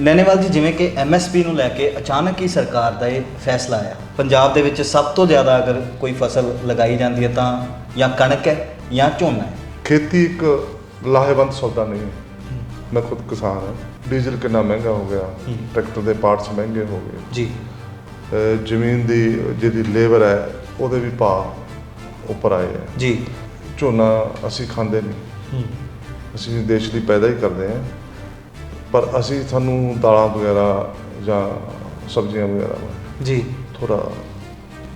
ਨੈਣੇਵਾਲ ਜੀ ਜਿਵੇਂ ਕਿ ਐਮਐਸਪੀ ਨੂੰ ਲੈ ਕੇ ਅਚਾਨਕ ਹੀ ਸਰਕਾਰ ਦਾ ਇਹ ਫੈਸਲਾ ਆਇਆ। ਪੰਜਾਬ ਦੇ ਵਿੱਚ ਸਭ ਤੋਂ ਜ਼ਿਆਦਾ ਅਗਰ ਕੋਈ ਫਸਲ ਲਗਾਈ ਜਾਂਦੀ ਹੈ ਤਾਂ ਜਾਂ ਕਣਕ ਹੈ ਜਾਂ ਝੋਨਾ ਹੈ। ਖੇਤੀ ਇੱਕ ਲਾਹੇਵੰਦ ਸੌਦਾ ਨਹੀਂ ਹੈ। ਮੈਂ ਖੁਦ ਕਿਸਾਨ ਹਾਂ। ਡੀਜ਼ਲ ਕਿੰਨਾ ਮਹਿੰਗਾ ਹੋ ਗਿਆ। ਟਰੈਕਟਰ ਦੇ ਪਾਰਟਸ ਮਹਿੰਗੇ ਹੋ ਗਏ। ਜੀ। ਜ਼ਮੀਨ ਦੀ ਜਿਹੜੀ ਲੇਬਰ ਹੈ ਉਹਦੇ ਵੀ ਭਾਅ ਉੱਪਰ ਆਏ ਹੈ। ਜੀ। ਝੋਨਾ ਅਸੀਂ ਖਾਂਦੇ ਨਹੀਂ। ਅਸੀਂ ਦੇਸ਼ ਲਈ ਪੈਦਾ ਹੀ ਕਰਦੇ ਹਾਂ। ਪਰ ਅਸੀਂ ਸਾਨੂੰ ਦਾਲਾਂ ਵਗੈਰਾ ਜਾਂ ਸਬਜ਼ੀਆਂ ਵਗੈਰਾ ਜੀ। ਥੋੜਾ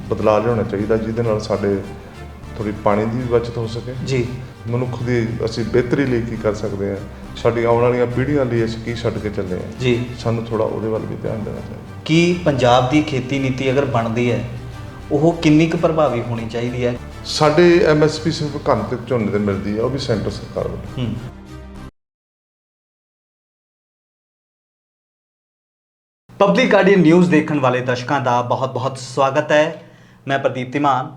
ਬਦਲਾਅ ਲਿਆਉਣਾ ਚਾਹੀਦਾ ਜਿਹਦੇ ਨਾਲ ਸਾਡੇ ਥੋੜੀ ਪਾਣੀ ਦੀ ਵੀ ਬਚਤ ਹੋ ਸਕੇ। ਜੀ। ਮਨੁੱਖ ਦੀ ਅਸੀਂ ਬਿਹਤਰੀ ਲਈ ਕੀ ਕਰ ਸਕਦੇ ਹਾਂ ਸਾਡੀ ਆਉਣ ਵਾਲੀਆਂ ਪੀੜ੍ਹੀਆਂ ਲਈ ਅਸੀਂ ਕੀ ਛੱਡ ਕੇ ਚੱਲੇ ਹਾਂ। ਜੀ। ਸਾਨੂੰ ਥੋੜਾ ਉਹਦੇ ਵੱਲ ਵੀ ਧਿਆਨ ਦੇਣਾ ਚਾਹੀਦਾ। ਕੀ ਪੰਜਾਬ ਦੀ ਖੇਤੀ ਨੀਤੀ ਅਗਰ ਬਣਦੀ ਹੈ ਉਹ ਕਿੰਨੀ ਕੁ ਪ੍ਰਭਾਵੀ ਹੋਣੀ ਚਾਹੀਦੀ ਹੈ? ਸਾਡੇ ਐਮਐਸਪੀ ਸਿਰਫ ਕਣਕ ਤੇ ਝੋਨੇ ਤੇ ਮਿਲਦੀ ਹੈ ਉਹ ਵੀ ਸੈਂਟਰ ਸਰਕਾਰ ਵੱਲੋਂ। ਹੂੰ। ਪਬਲਿਕ ਆਡੀਅਨ ਨਿਊਜ਼ ਦੇਖਣ ਵਾਲੇ ਦਰਸ਼ਕਾਂ ਦਾ ਬਹੁਤ-ਬਹੁਤ ਸਵਾਗਤ ਹੈ। ਮੈਂ ਪ੍ਰਦੀਪ ਤਿਮਾਨ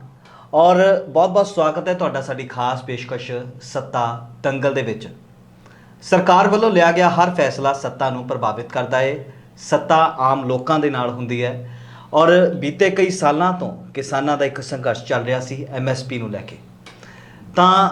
ਔਰ ਬਹੁਤ-ਬਹੁਤ ਸਵਾਗਤ ਹੈ ਤੁਹਾਡਾ ਸਾਡੀ ਖਾਸ ਪੇਸ਼ਕਸ਼ ਸੱਤਾ ਦੰਗਲ ਦੇ ਵਿੱਚ। ਸਰਕਾਰ ਵੱਲੋਂ ਲਿਆ ਗਿਆ ਹਰ ਫੈਸਲਾ ਸੱਤਾ ਨੂੰ ਪ੍ਰਭਾਵਿਤ ਕਰਦਾ ਹੈ ਸੱਤਾ ਆਮ ਲੋਕਾਂ ਦੇ ਨਾਲ ਹੁੰਦੀ ਹੈ ਔਰ ਬੀਤੇ ਕਈ ਸਾਲਾਂ ਤੋਂ ਕਿਸਾਨਾਂ ਦਾ ਇੱਕ ਸੰਘਰਸ਼ ਚੱਲ ਰਿਹਾ ਸੀ ਐਮਐਸਪੀ ਨੂੰ ਲੈ ਕੇ। ਤਾਂ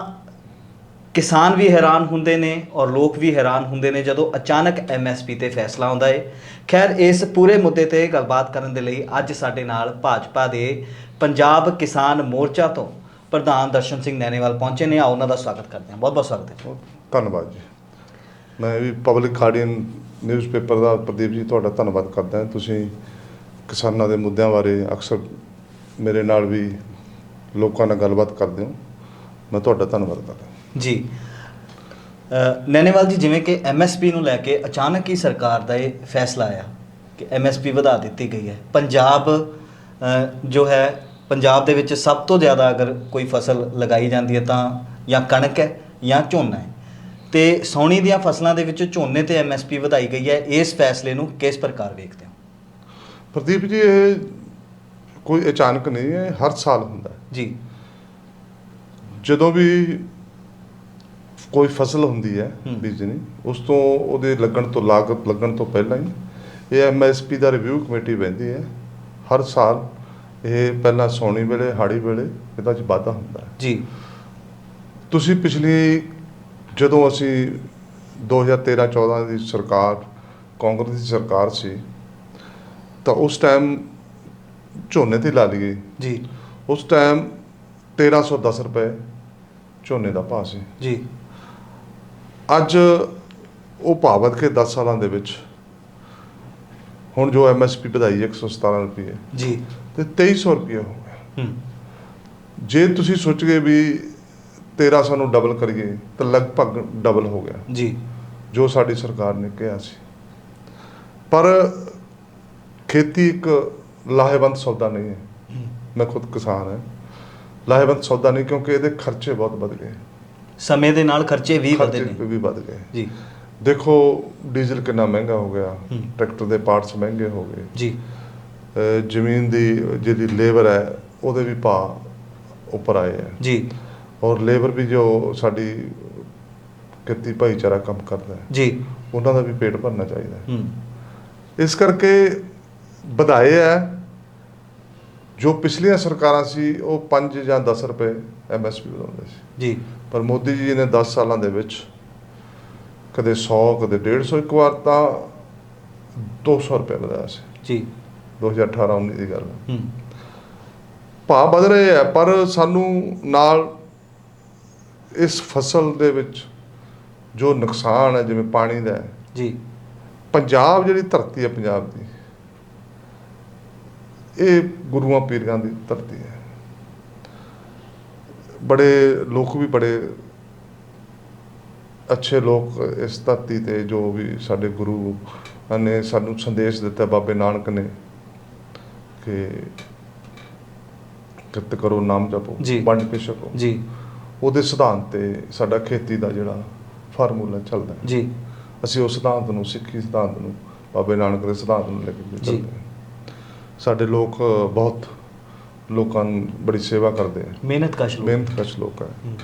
ਕਿਸਾਨ ਵੀ ਹੈਰਾਨ ਹੁੰਦੇ ਨੇ ਔਰ ਲੋਕ ਵੀ ਹੈਰਾਨ ਹੁੰਦੇ ਨੇ ਜਦੋਂ ਅਚਾਨਕ ਐਮਐਸਪੀ ਤੇ ਫੈਸਲਾ ਆਉਂਦਾ ਏ। ਖੈਰ, ਇਸ ਪੂਰੇ ਮੁੱਦੇ ਤੇ ਗੱਲਬਾਤ ਕਰਨ ਦੇ ਲਈ ਅੱਜ ਸਾਡੇ ਨਾਲ ਭਾਜਪਾ ਦੇ ਪੰਜਾਬ ਕਿਸਾਨ ਮੋਰਚਾ ਤੋਂ ਪ੍ਰਧਾਨ ਦਰਸ਼ਨ ਸਿੰਘ ਨੈਣੇਵਾਲ ਪਹੁੰਚੇ ਨੇ। ਆ ਉਹਨਾਂ ਦਾ ਸਵਾਗਤ ਕਰਦੇ ਹਾਂ। ਬਹੁਤ ਬਹੁਤ ਸਵਾਗਤ ਹੈ। ਧੰਨਵਾਦ ਜੀ। ਮੈਂ ਵੀ ਪਬਲਿਕ ਆਡੀਅਨ ਨਿਊਜ਼ਪੇਪਰ ਦਾ ਪ੍ਰਦੀਪ ਜੀ, ਤੁਹਾਡਾ ਧੰਨਵਾਦ ਕਰਦਾ ਹਾਂ। ਤੁਸੀਂ ਕਿਸਾਨਾਂ ਦੇ ਮੁੱਦਿਆਂ ਬਾਰੇ ਅਕਸਰ ਮੇਰੇ ਨਾਲ ਵੀ ਲੋਕਾਂ ਨਾਲ ਗੱਲਬਾਤ ਕਰਦੇ ਹੋ। ਮੈਂ ਤੁਹਾਡਾ ਧੰਨਵਾਦ ਕਰਦਾ ਜੀ। ਅ, ਨੈਣੇਵਾਲ ਜੀ ਜਿਵੇਂ ਕਿ ਐਮਐਸਪੀ ਨੂੰ ਲੈ ਕੇ ਅਚਾਨਕ ਹੀ ਸਰਕਾਰ ਦਾ ਇਹ ਫੈਸਲਾ ਆਇਆ ਕਿ ਐਮਐਸਪੀ ਵਧਾ ਦਿੱਤੀ ਗਈ ਹੈ। ਪੰਜਾਬ ਅ, ਜੋ ਹੈ ਪੰਜਾਬ ਦੇ ਵਿੱਚ ਸਭ ਤੋਂ ਜ਼ਿਆਦਾ ਅਗਰ ਕੋਈ ਫਸਲ ਲਗਾਈ ਜਾਂਦੀ ਹੈ ਤਾਂ ਜਾਂ ਕਣਕ ਹੈ ਜਾਂ ਝੋਨਾ ਹੈ। ਤੇ ਸੌਣੀ ਦੀਆਂ ਫਸਲਾਂ ਦੇ ਵਿੱਚ ਝੋਨੇ ਤੇ ਐਮਐਸਪੀ ਵਧਾਈ ਗਈ ਹੈ। ਇਸ ਫੈਸਲੇ ਨੂੰ ਕਿਸ ਪ੍ਰਕਾਰ ਵੇਖਦੇ ਹੋ? ਪ੍ਰਦੀਪ ਜੀ ਇਹ ਕੋਈ ਅਚਾਨਕ ਨਹੀਂ ਹੈ ਹਰ ਸਾਲ ਹੁੰਦਾ ਹੈ। ਜੀ। ਜਦੋਂ ਵੀ ਕੋਈ ਫਸਲ ਹੁੰਦੀ ਹੈ। ਬੀਜਣੀ ਉਸ ਤੋਂ ਉਹਦੇ ਲੱਗਣ ਤੋਂ ਲਾਗਤ ਲੱਗਣ ਤੋਂ ਪਹਿਲਾਂ ਹੀ ਇਹ ਐਮਐਸਪੀ ਦਾ ਰਿਵਿਊ ਕਮੇਟੀ ਬਹਿੰਦੀ ਹੈ। ਹਰ ਸਾਲ ਇਹ ਪਹਿਲਾਂ ਸੌਣੀ ਵੇਲੇ ਹਾੜੀ ਵੇਲੇ ਇਹਦਾ ਚ ਵਾਧਾ ਹੁੰਦਾ ਹੈ। ਜੀ। ਤੁਸੀਂ ਪਿਛਲੀ ਜਦੋਂ ਅਸੀਂ 2013-14 ਦੀ ਸਰਕਾਰ ਕਾਂਗਰਸ ਦੀ ਸਰਕਾਰ ਸੀ ਤਾਂ ਉਸ ਟਾਈਮ ਝੋਨੇ ਤੇ ਲਾ ਲਈਏ। ਜੀ। ਉਸ ਟਾਈਮ 1310 ਰੁਪਏ ਝੋਨੇ ਦਾ ਭਾਅ ਸੀ। ਜੀ। ਅੱਜ ਉਹ ਭਾਅ ਵਧ ਕੇ 10 ਸਾਲਾਂ ਦੇ ਵਿੱਚ ਹੁਣ ਜੋ ਐਮਐਸਪੀ ਵਧਾਈ ਹੈ 117 ਰੁਪਏ। ਜੀ। ਤੇ 2300 ਰੁਪਏ ਹੋ ਗਿਆ ਹੂੰ। ਜੇ ਤੁਸੀਂ ਸੋਚਗੇ ਵੀ 1300 ਨੂੰ ਡਬਲ ਕਰੀਏ ਤਾਂ ਲਗਭਗ ਡਬਲ ਹੋ ਗਿਆ। ਜੀ। ਜੋ ਸਾਡੀ ਸਰਕਾਰ ਨੇ ਕਿਹਾ ਸੀ। ਪਰ ਖੇਤੀ ਇੱਕ ਲਾਹੇਵੰਦ ਸੌਦਾ ਨਹੀਂ ਹੈ। ਹੂੰ। ਮੈਂ ਖੁਦ ਕਿਸਾਨ ਹਾਂ। ਲਾਹੇਵੰਦ ਸੌਦਾ ਨਹੀਂ ਕਿਉਂਕਿ ਇਹਦੇ ਖਰਚੇ ਬਹੁਤ ਵੱਧ ਗਏ। ਸਮੇਂ ਦੇ ਨਾਲ ਖਰਚੇ ਵੀ ਵਧੇ ਖਰਚੇ ਨੇ। ਵੀ ਵੱਧ ਗਏ। ਜੀ। ਦੇਖੋ ਡੀਜ਼ਲ ਕਿੰਨਾ ਮਹਿੰਗਾ ਹੋ ਗਿਆ। ਟਰੈਕਟਰ ਦੇ ਪਾਰਟਸ ਮਹਿੰਗੇ ਹੋ ਗਏ। ਜੀ। ਜ਼ਮੀਨ ਦੀ ਜਿਹੜੀ ਲੇਬਰ ਹੈ ਉਹਦੇ ਵੀ ਭਾਅ ਉੱਪਰ ਆਏ ਹੈ। ਜੀ। ਔਰ ਲੇਬਰ ਵੀ ਜੋ ਸਾਡੀ ਕਿਰਤੀ ਭਾਈਚਾਰਾ ਕੰਮ ਕਰਦਾ ਹੈ ਜੀ। ਉਹਨਾਂ ਦਾ ਵੀ ਪੇਟ ਭਰਨਾ ਚਾਹੀਦਾ ਹੈ। ਹੂੰ। ਇਸ ਕਰਕੇ ਵਧਾਏ ਹੈ ਜੋ ਪਿਛਲੀਆਂ ਸਰਕਾਰਾਂ ਸੀ ਉਹ 5 ਜਾਂ 10 ਰੁਪਏ ਐਮਐਸਪੀ ਵਧਾਉਂਦੇ ਸੀ। ਜੀ। ਪਰ ਮੋਦੀ ਜੀ ਨੇ 10 ਸਾਲਾਂ ਦੇ ਵਿੱਚ ਕਦੇ 100 ਕਦੇ 150 ਇੱਕ ਵਾਰ ਤਾਂ 200 ਰੁਪਏ ਵਧਾਇਆ ਸੀ। ਜੀ। 2018 19 ਦੀ ਗੱਲ। ਹੈ ਹੂੰ। ਭਾਅ ਵਧ ਰਹੇ ਆ ਪਰ ਸਾਨੂੰ ਨਾਲ ਇਸ ਫਸਲ ਦੇ ਵਿੱਚ ਜੋ ਨੁਕਸਾਨ ਹੈ ਜਿਵੇਂ ਪਾਣੀ ਦਾ ਹੈ ਜੀ। ਪੰਜਾਬ ਜਿਹੜੀ ਧਰਤੀ ਹੈ ਪੰਜਾਬ ਦੀ ਇਹ ਗੁਰੂਆਂ ਪੀਰਾਂ ਦੀ ਧਰਤੀ ਹੈ। ਬੜੇ ਲੋਕ ਵੀ ਬੜੇ ਅੱਛੇ ਲੋਕ ਇਸ ਧਰਤੀ ਤੇ ਜੋ ਵੀ ਸਾਡੇ ਗੁਰੂ ਨੇ ਸਾਨੂੰ ਸੰਦੇਸ਼ ਦਿੱਤਾ ਬਾਬੇ ਨਾਨਕ ਨੇ ਕਿ ਕਿਰਤ ਕਰੋ ਨਾਮ ਜਪੋ। ਵੰਡ ਕੇ ਛਕੋ। ਜੀ। ਉਹਦੇ ਸਿਧਾਂਤ ਤੇ ਸਾਡਾ ਖੇਤੀ ਦਾ ਜਿਹੜਾ ਫਾਰਮੂਲਾ ਚੱਲਦਾ ਹੈ। ਜੀ। ਅਸੀਂ ਉਸ ਸਿਧਾਂਤ ਨੂੰ ਸਿੱਖੀ ਸਿਧਾਂਤ ਨੂੰ ਬਾਬੇ ਨਾਨਕ ਦੇ ਸਿਧਾਂਤ ਨੂੰ ਲੈ ਕੇ। ਚੱਲਦੇ ਹਾਂ। ਸਾਡੇ ਲੋਕ ਬਹੁਤ ਲੋਕਾਂ ਨੂੰ ਬੜੀ ਸੇਵਾ ਕਰਦੇ ਆ। ਮਿਹਨਤ ਕਸ਼ ਲੋਕ। ਮਿਹਨਤ ਕਸ਼ ਲੋਕ ਹੈ ਹੂੰ,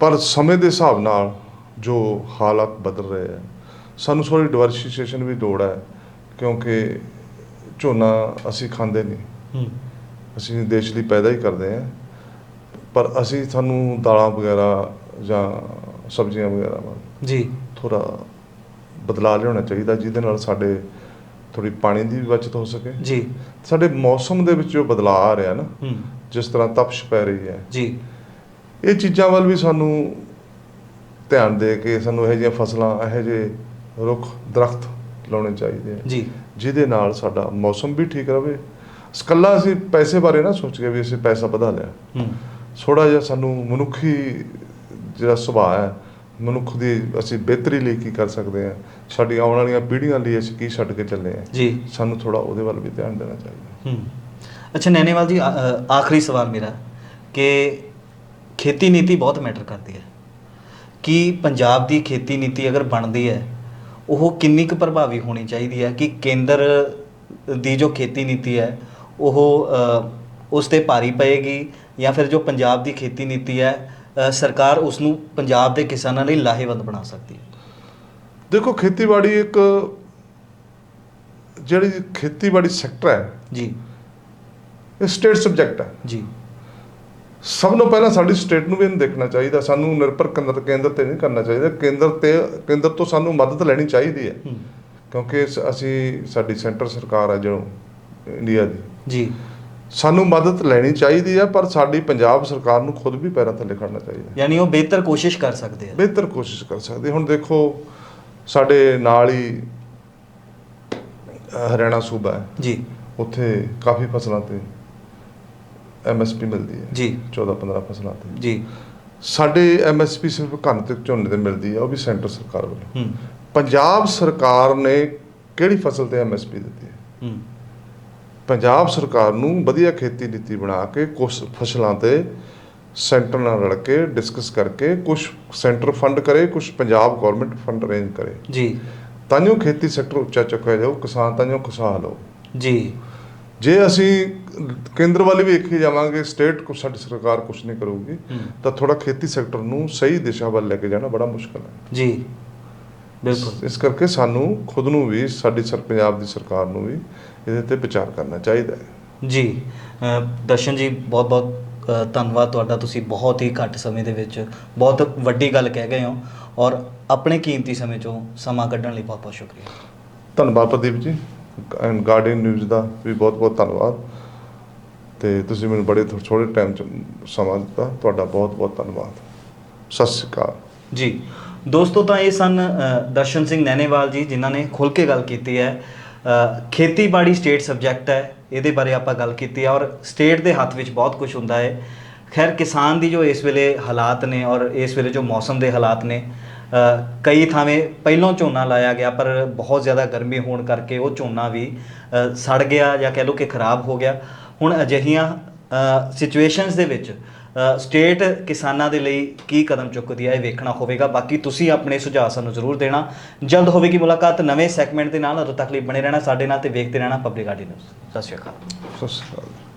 ਪਰ ਸਮੇਂ ਦੇ ਹਿਸਾਬ ਨਾਲ ਜੋ ਹਾਲਾਤ ਬਦਲ ਰਹੇ ਆ ਸਾਨੂੰ ਥੋੜੀ ਡਿਵਰਸੀਫਿਕੇਸ਼ਨ ਵੀ ਲੋੜ ਹੈ ਕਿਉਂਕਿ ਝੋਨਾ ਅਸੀਂ ਖਾਂਦੇ ਨਹੀਂ। ਹੂੰ। ਅਸੀਂ ਦੇਸ਼ ਲਈ ਪੈਦਾ ਹੀ ਕਰਦੇ ਹਾਂ ਪਰ ਅਸੀਂ ਸਾਨੂੰ ਦਾਲਾਂ ਵਗੈਰਾ ਜਾਂ ਸਬਜ਼ੀਆਂ ਵਗੈਰਾ ਵੱਲ ਜੀ। ਥੋੜਾ ਬਦਲਾਅ ਲਿਆਉਣਾ ਚਾਹੀਦਾ ਜਿਹਦੇ ਨਾਲ ਸਾਡੇ ਥੋੜੀ ਪਾਣੀ ਦੀ ਵੀ ਬਚਤ ਹੋ ਸਕੇ। ਜੀ। ਸਾਡੇ ਮੌਸਮ ਦੇ ਵਿੱਚ ਜੋ ਬਦਲਾਅ ਆ ਰਿਹਾ ਨਾ ਹੂੰ। ਜਿਸ ਤਰ੍ਹਾਂ ਤਪਸ਼ ਪੈ ਰਹੀ ਹੈ। ਜੀ। ਇਹ ਚੀਜ਼ਾਂ ਵੱਲ ਵੀ ਸਾਨੂੰ ਧਿਆਨ ਦੇ ਕੇ ਸਾਨੂੰ ਇਹੋ ਜਿਹੀਆਂ ਫਸਲਾਂ ਇਹੋ ਜਿਹੇ ਰੁੱਖ ਦਰਖਤ ਲਾਉਣੇ ਚਾਹੀਦੇ ਆ। ਜੀ। ਜਿਹਦੇ ਨਾਲ ਸਾਡਾ ਮੌਸਮ ਵੀ ਠੀਕ ਰਵੇ। ਇਕੱਲਾ ਅਸੀਂ ਪੈਸੇ ਬਾਰੇ ਨਾ ਸੋਚ ਕੇ ਵੀ ਅਸੀਂ ਪੈਸਾ ਵਧਾ ਲਿਆ। ਹੂੰ। ਥੋੜਾ ਜਿਹਾ ਸਾਨੂੰ ਮਨੁੱਖੀ ਜਿਹੜਾ ਸੁਭਾਅ ਹੈ ਮਨੁੱਖ ਦੀ ਅਸੀਂ ਬਿਹਤਰੀ ਲਈ ਕੀ ਕਰ ਸਕਦੇ ਹਾਂ? ਸਾਡੀ ਆਉਣ ਵਾਲੀਆਂ ਪੀੜ੍ਹੀਆਂ ਲਈ ਅਸੀਂ ਕੀ ਛੱਡ ਕੇ ਚੱਲੇ ਹਾਂ? ਜੀ। ਸਾਨੂੰ ਥੋੜਾ ਉਹਦੇ ਵੱਲ ਵੀ ਧਿਆਨ ਦੇਣਾ ਚਾਹੀਦਾ। ਹੂੰ। ਅੱਛਾ ਨੈਣੇਵਾਲ ਜੀ ਆ- ਆਖਰੀ ਸਵਾਲ ਮੇਰਾ ਕਿ ਖੇਤੀ ਨੀਤੀ ਬਹੁਤ ਮੈਟਰ ਕਰਦੀ ਹੈ। ਕਿ ਪੰਜਾਬ ਦੀ ਖੇਤੀ ਨੀਤੀ ਅਗਰ ਬਣਦੀ ਹੈ ਉਹ ਕਿੰਨੀ ਕੁ ਪ੍ਰਭਾਵੀ ਹੋਣੀ ਚਾਹੀਦੀ ਹੈ? ਕਿ ਕੇਂਦਰ ਦੀ ਜੋ ਖੇਤੀ ਨੀਤੀ ਹੈ ਉਹ ਉਸ ਤੇ ਭਾਰੀ ਪਏਗੀ ਜਾਂ ਫਿਰ ਜੋ ਪੰਜਾਬ ਦੀ ਖੇਤੀ ਨੀਤੀ ਹੈ ਅ, ਸਰਕਾਰ ਉਸ ਨੂੰ ਪੰਜਾਬ ਦੇ ਕਿਸਾਨਾਂ ਲਈ ਲਾਹੇਵੰਦ ਬਣਾ ਸਕਦੀ ਹੈ। ਦੇਖੋ ਖੇਤੀਬਾੜੀ ਇੱਕ ਜਿਹੜੀ ਖੇਤੀਬਾੜੀ ਸੈਕਟਰ ਹੈ ਜੀ। ਇਹ ਸਟੇਟ ਸਬਜੈਕਟ ਹੈ। ਜੀ। ਸਭ ਤੋਂ ਪਹਿਲਾਂ ਸਾਡੀ ਸਟੇਟ ਨੂੰ ਵੀ ਇਹਨੂੰ ਦੇਖਣਾ ਚਾਹੀਦਾ ਸਾਨੂੰ ਨਿਰਭਰ ਕੇਂਦਰ ਕੇਂਦਰ ਤੇ ਨਹੀਂ ਕਰਨਾ ਚਾਹੀਦਾ ਕੇਂਦਰ ਤੇ ਕੇਂਦਰ ਤੋਂ ਸਾਨੂੰ ਮਦਦ ਲੈਣੀ ਚਾਹੀਦੀ ਹੈ। ਹੂੰ। ਕਿਉਂਕਿ ਸ- ਅਸੀਂ ਸਾਡੀ ਸੈਂਟਰ ਸਰਕਾਰ ਹੈ ਜੋ ਇੰਡੀਆ ਦੀ। ਜੀ। ਸਾਨੂੰ ਮਦਦ ਲੈਣੀ ਚਾਹੀਦੀ ਹੈ ਪਰ ਸਾਡੀ ਪੰਜਾਬ ਸਰਕਾਰ ਨੂੰ ਖੁਦ ਵੀ ਪੈਰਾਂ ਥੱਲੇ ਖੜਨਾ ਚਾਹੀਦਾ। ਯਾਨੀ ਉਹ ਬਿਹਤਰ ਕੋਸ਼ਿਸ਼ ਕਰ ਸਕਦੇ ਆ। ਬਿਹਤਰ ਕੋਸ਼ਿਸ਼ ਕਰ ਸਕਦੇ ਹੁਣ ਦੇਖੋ ਸਾਡੇ ਨਾਲ ਹੀ ਹਰਿਆਣਾ ਸੂਬਾ ਹੈ। ਜੀ। ਉੱਥੇ ਕਾਫੀ ਫਸਲਾਂ ਤੇ ਐਮਐਸਪੀ ਮਿਲਦੀ ਹੈ। ਜੀ। 14 15 ਫਸਲਾਂ ਤੇ। ਜੀ। ਸਾਡੇ ਐਮਐਸਪੀ ਸਿਰਫ ਕਣਕ ਤੇ ਝੋਨੇ ਤੇ ਮਿਲਦੀ ਹੈ ਉਹ ਵੀ ਸੈਂਟਰ ਸਰਕਾਰ ਵੱਲੋਂ। ਹੂੰ। ਪੰਜਾਬ ਸਰਕਾਰ ਨੇ ਕਿਹੜੀ ਫਸਲ ਤੇ ਐਮਐਸਪੀ ਦਿੱਤੀ ਹੈ? ਹੂੰ। ਪੰਜਾਬ ਸਰਕਾਰ ਨੂੰ ਵਧੀਆ ਖੇਤੀ ਨੀਤੀ ਬਣਾ ਕੇ ਕੁਝ ਫਸਲਾਂ ਤੇ ਸੈਂਟਰ ਨਾਲ ਰਲ ਕੇ ਡਿਸਕਸ ਕਰਕੇ ਕੁਝ ਸੈਂਟਰ ਫੰਡ ਕਰੇ ਕੁਝ ਪੰਜਾਬ ਗਵਰਨਮੈਂਟ ਫੰਡ ਅਰੇਂਜ ਕਰੇ। ਜੀ। ਤਾਂਯੋ ਖੇਤੀ ਸੈਕਟਰ ਉੱਚਾ ਚੁੱਕਿਆ ਜਾਊ ਕਿਸਾਨ ਤਾਂਯੋ ਖੁਸ਼ਹਾਲ ਹੋ ਜੀ। ਜੇ ਅਸੀਂ ਕੇਂਦਰ ਵੱਲ ਵੀ ਵੇਖੀ ਜਾਵਾਂਗੇ ਸਟੇਟ ਕੋ ਸਾਡੀ ਸਰਕਾਰ ਕੁਝ ਨਹੀਂ ਕਰੂਗੀ ਤਾਂ ਥੋੜਾ ਖੇਤੀ ਸੈਕਟਰ ਨੂੰ ਸਹੀ ਦਿਸ਼ਾ ਵੱਲ ਲੈ ਕੇ ਜਾਣਾ ਬੜਾ ਮੁਸ਼ਕਲ ਹੈ। ਜੀ। ਬਿਲਕੁਲ। ਇਸ ਕਰਕੇ ਸਾਨੂੰ ਖੁਦ ਨੂੰ ਵੀ ਸਾਡੀ ਸਰ ਪੰਜਾਬ ਦੀ ਸਰਕਾਰ ਨੂੰ ਵੀ ਇਹਦੇ ਤੇ ਵਿਚਾਰ ਕਰਨਾ ਚਾਹੀਦਾ ਹੈ। ਜੀ ਦਰਸ਼ਨ ਜੀ ਬਹੁਤ ਬਹੁਤ ਧੰਨਵਾਦ ਤੁਹਾਡਾ। ਤੁਸੀਂ ਬਹੁਤ ਹੀ ਘੱਟ ਸਮੇਂ ਦੇ ਵਿੱਚ ਬਹੁਤ ਵੱਡੀ ਗੱਲ ਕਹਿ ਗਏ ਹੋ ਔਰ ਆਪਣੇ ਕੀਮਤੀ ਸਮੇਂ ਚੋਂ ਸਮਾਂ ਕੱਢਣ ਲਈ ਬਹੁਤ ਬਹੁਤ ਸ਼ੁਕਰੀਆ। ਧੰਨਵਾਦ Pradeep ji. And guardian news ਦਾ ਵੀ ਬਹੁਤ ਬਹੁਤ ਧੰਨਵਾਦ। ਤੇ ਤੁਸੀਂ ਮੈਨੂੰ ਬੜੇ ਥੋੜੇ ਟਾਈਮ ਚ ਸਮਾਂ ਦਿੱਤਾ। ਤੁਹਾਡਾ ਬਹੁਤ ਬਹੁਤ ਧੰਨਵਾਦ। ਸਤਿ ਸ਼੍ਰੀ ਅਕਾਲ। ਜੀ। ਦੋਸਤੋ, ਤਾਂ ਇਹ ਸਨ ਦਰਸ਼ਨ ਸਿੰਘ ਨੈਣੇਵਾਲ ਜੀ, ਜਿਨ੍ਹਾਂ ਨੇ ਖੁੱਲ ਕੇ ਗੱਲ ਕੀਤੀ ਹੈ। ਖੇਤੀਬਾੜੀ ਸਟੇਟ ਸਬਜੈਕਟ ਹੈ, ਇਹਦੇ ਬਾਰੇ ਆਪਾਂ ਗੱਲ ਕੀਤੀ ਹੈ ਔਰ ਸਟੇਟ ਦੇ ਹੱਥ ਵਿੱਚ ਬਹੁਤ ਕੁਝ ਹੁੰਦਾ ਹੈ। ਖੈਰ, ਕਿਸਾਨ ਦੀ ਜੋ ਇਸ ਵੇਲੇ ਹਾਲਾਤ ਨੇ ਔਰ ਇਸ ਵੇਲੇ ਜੋ ਮੌਸਮ ਦੇ ਹਾਲਾਤ ਨੇ ਕਈ ਥਾਵੇਂ ਪਹਿਲਾਂ ਝੋਨਾ ਲਾਇਆ ਗਿਆ, ਪਰ ਬਹੁਤ ਜ਼ਿਆਦਾ ਗਰਮੀ ਹੋਣ ਕਰਕੇ ਉਹ ਝੋਨਾ ਵੀ ਸੜ ਗਿਆ ਜਾਂ ਕਹਿ ਲਓ ਕਿ ਖਰਾਬ ਹੋ ਗਿਆ। ਹੁਣ ਅਜਿਹੀਆਂ ਸਿਚੁਏਸ਼ਨਸ ਦੇ ਵਿੱਚ ਸਟੇਟ ਕਿਸਾਨਾਂ ਦੇ ਲਈ ਕੀ ਕਦਮ ਚੁੱਕਦੀ ਹੈ ਇਹ ਵੇਖਣਾ ਹੋਵੇਗਾ। ਬਾਕੀ ਤੁਸੀਂ ਆਪਣੇ ਸੁਝਾਅ ਸਾਨੂੰ ਜ਼ਰੂਰ ਦੇਣਾ। ਜਲਦ ਹੋਵੇਗੀ ਮੁਲਾਕਾਤ, ਨਵੇਂ ਸੈਗਮੈਂਟ ਦੇ ਨਾਲ। ਉਦੋਂ ਤੱਕ ਲਈ ਬਣੇ ਰਹਿਣਾ ਸਾਡੇ ਨਾਲ ਤੇ ਵੇਖਦੇ ਰਹਿਣਾ ਪਬਲਿਕ ਆਡੀ ਨਿਊਜ਼ ਸਤਿ ਸ਼੍ਰੀ ਅਕਾਲ। ਸਤਿ ਸ਼੍ਰੀ ਅਕਾਲ।